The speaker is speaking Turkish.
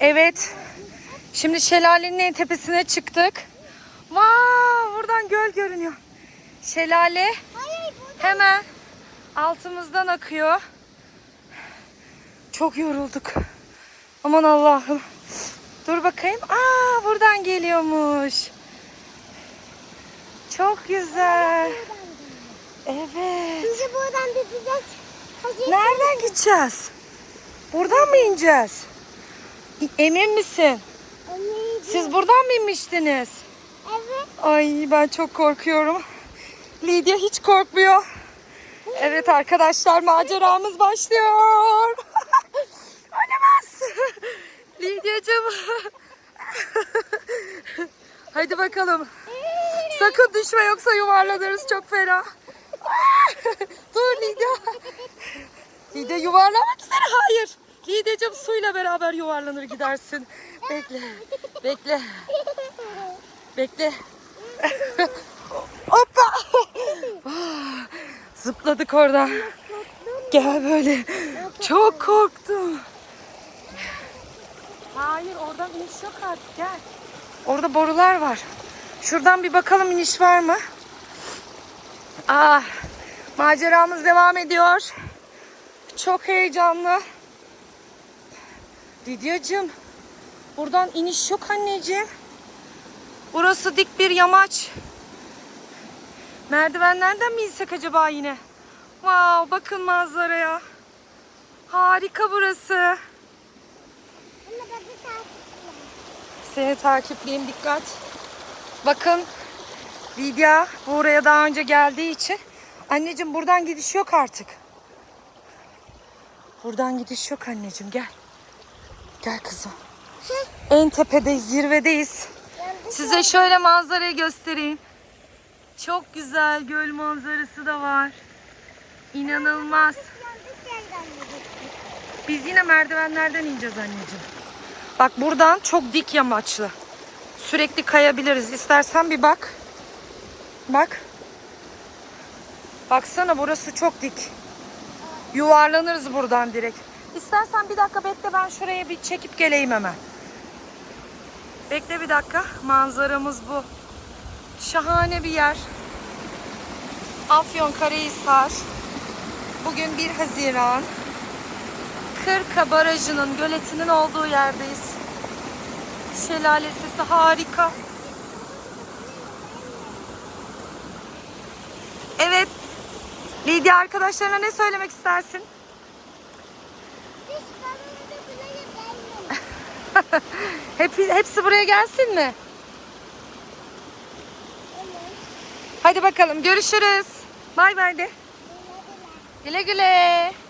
Evet. Şimdi şelalenin en tepesine çıktık. Vaa, buradan göl görünüyor. Şelale hemen altımızdan akıyor. Çok yorulduk. Aman Allah'ım. Dur bakayım. Aa, buradan geliyormuş. Çok güzel. Evet. Bizi buradan. Hadi. Nereden gideceğiz? Buradan mı ineceğiz? Emin misin? Anneciğim. Siz buradan mı inmiştiniz? Evet. Ay ben çok korkuyorum. Lidya hiç korkmuyor. Evet arkadaşlar maceramız başlıyor. Olamaz. Lidyacığım. Hadi bakalım. Sakın düşme yoksa yuvarlanırız çok fena. Dur Lidya. Lidya yuvarlamak üzere. Hayır. Lidyacığım suyla beraber yuvarlanır gidersin. Bekle. Bekle. Bekle. Hoppa. Zıpladık oradan. Gel böyle. Çok korktum. Hayır oradan iniş yok artık gel. Orada borular var. Şuradan bir bakalım iniş var mı? Ah, maceramız devam ediyor. Çok heyecanlı. Lidyacığım, buradan iniş yok anneciğim. Burası dik bir yamaç. Merdivenlerden mi insek acaba yine? Wow, bakın manzaraya. Harika burası. Seni takipleyeyim dikkat. Bakın Lidya buraya daha önce geldiği için anneciğim buradan gidiş yok artık. Buradan gidiş yok anneciğim gel. Gel kızım. En tepedeyiz, zirvedeyiz. Size şöyle manzarayı göstereyim. Çok güzel göl manzarası da var. İnanılmaz. Biz yine merdivenlerden ineceğiz anneciğim. Bak buradan çok dik yamaçlı. Sürekli kayabiliriz. İstersen bir bak. Bak. Baksana burası çok dik. Yuvarlanırız buradan direkt. İstersen bir dakika bekle ben şuraya bir çekip geleyim hemen. Bekle bir dakika. Manzaramız bu. Şahane bir yer. Afyon Karahisar. Bugün 1 Haziran. Kırka Barajı'nın göletinin olduğu yerdeyiz. Şelale sesi harika. Evet. Lidya arkadaşlarına ne söylemek istersin? Biz balonda buraya gelmedik. Hep, hepsi buraya gelsin mi? Hadi bakalım görüşürüz. Bay bay de. Güle güle. Güle güle.